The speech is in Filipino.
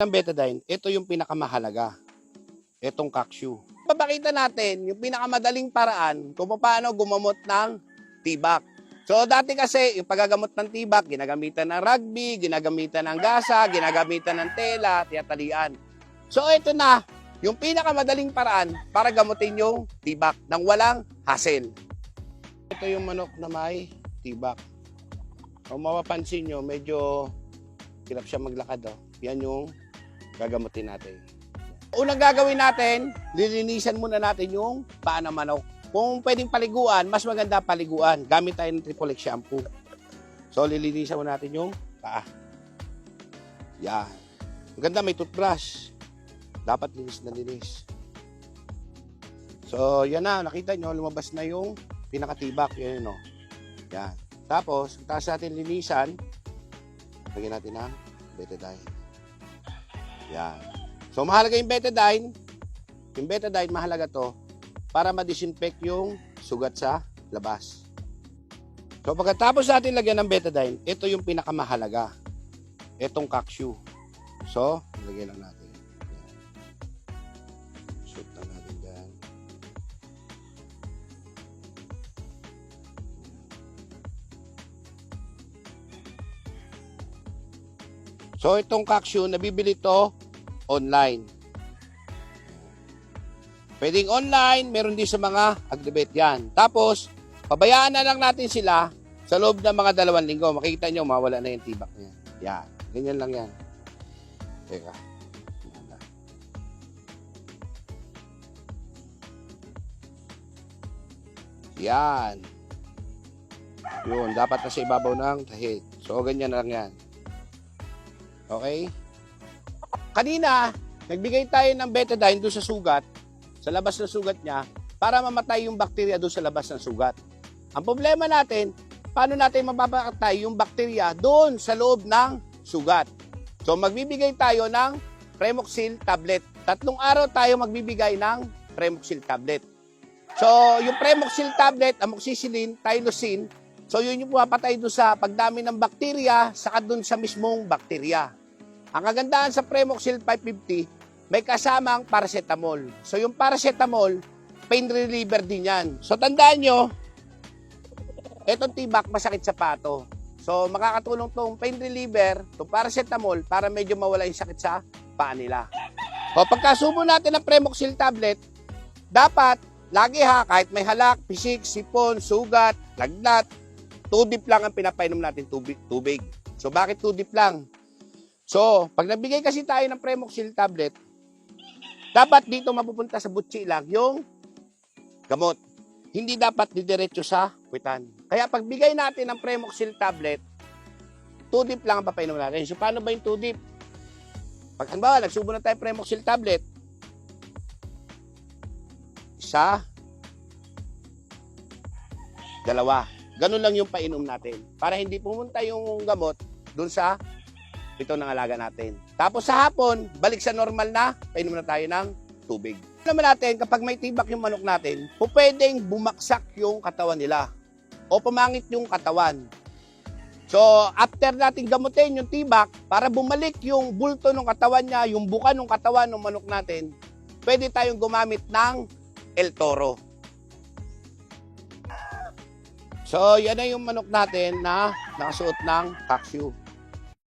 ng betadine, ito yung pinakamahalaga. Itong kaksyu. Papakita natin yung pinakamadaling paraan kung paano gumamot ng tibak. So dati kasi yung paggagamot ng tibak, ginagamitan ng rugby, ginagamitan ng gasa, ginagamitan ng tela, tiyatalian. So ito na, yung pinakamadaling paraan para gamutin yung tibak nang walang hassle. Ito yung manok na may tibak. Kung mapapansin nyo, medyo hirap siya maglakad. Oh. Yan yung gagamutin natin. Unang gagawin natin, lilinisan muna natin yung paa ng manok. Kung pwedeng paliguan, mas maganda paliguan. Gamit tayo ng triple X shampoo. So, lilinisan muna natin yung paa. Yan. Ang ganda, may toothbrush. Dapat linis na linis. So, yan na. Nakita nyo, lumabas na yung pinakatibak. Yan yun, oh. Yan. Tapos, taas natin linisan, lagyan natin ng betadine. Yan. So, mahalaga yung betadine. Yung betadine, mahalaga to para ma-disinfect yung sugat sa labas. So, pagkatapos natin lagyan ng betadine, ito yung pinakamahalaga. Itong kaksyu. So, lagyan lang natin. So, itong kaksyu, nabibili to online. Pwedeng online, meron din sa mga agdebate yan. Tapos, pabayaan na lang natin sila sa loob ng mga dalawang linggo. Makikita nyo, mawala na yung tibak niya. Yan. Ganyan lang yan. Teka. Yan. Yun, dapat na sa ibabaw ng tahid. So, ganyan lang yan. Okay? Kanina, nagbigay tayo ng betadine doon sa sugat, sa labas ng sugat niya, para mamatay yung bakterya doon sa labas ng sugat. Ang problema natin, paano natin mapapatay yung bakterya doon sa loob ng sugat? So magbibigay tayo ng Premoxil tablet. Tatlong araw tayo magbibigay ng Premoxil tablet. So yung Premoxil tablet, amoxicillin, tylosin, so yun yung pumapatay doon sa pagdami ng bakterya, saka doon sa mismong bakterya. Ang kagandahan sa Premoxil 550, may kasamang paracetamol. So yung paracetamol, pain reliever din yan. So tandaan nyo, etong tibak masakit sa pato. So makakatulong tong pain reliever, to paracetamol, para medyo mawala yung sakit sa paa nila. O pagkasubo natin ng Premoxil tablet, dapat lagi ha, kahit may halak, pisik, sipon, sugat, lagnat, tudip lang ang pinapainom natin tubig. tubig. So bakit tudip lang? So, pag nagbigay kasi tayo ng Premoxil tablet, dapat dito mapupunta sa butsi lang yung gamot. Hindi dapat didiretso sa kwitan. Kaya pag bigay natin ng Premoxil tablet, 2 dip lang ang papainom natin. So, paano ba yung 2 dip? Pag halimbawa, nagsubo na tayo Premoxil tablet, isa, dalawa. Ganun lang yung painom natin. Para hindi pumunta yung gamot dun sa ito ng alaga natin. Tapos sa hapon, balik sa normal na, painom na tayo ng tubig. Naman natin, kapag may tibak yung manok natin, pwedeng bumaksak yung katawan nila o pumangit yung katawan. So, after natin gamutin yung tibak, para bumalik yung bulto ng katawan niya, yung buka ng katawan ng manok natin, pwede tayong gumamit ng El Toro. So, yan na yung manok natin na nakasuot ng kaksyu.